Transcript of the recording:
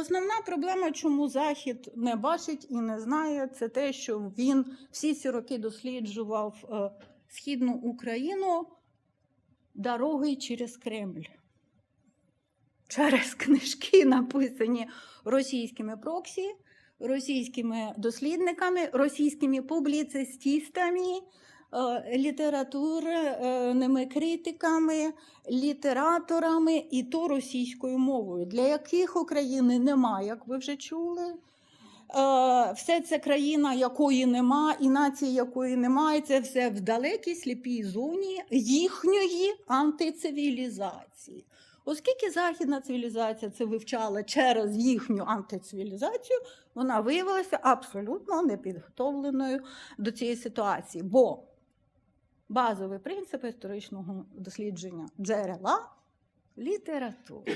Основна проблема, чому Захід не бачить і не знає, це те, що він всі ці роки досліджував е, Східну Україну дорогою через Кремль. Через книжки, написані російськими проксі, російськими дослідниками, російськими публіцистістами, е, літературними критиками, літераторами і то російською мовою, для яких України немає, як ви вже чули. Е, Все це країна, якої нема, і нації, якої немає, це все в далекій сліпій зоні їхньої антицивілізації. Оскільки західна цивілізація це вивчала через їхню антицивілізацію, вона виявилася абсолютно непідготовленою до цієї ситуації. Бо базовий принципи історичного дослідження джерела література.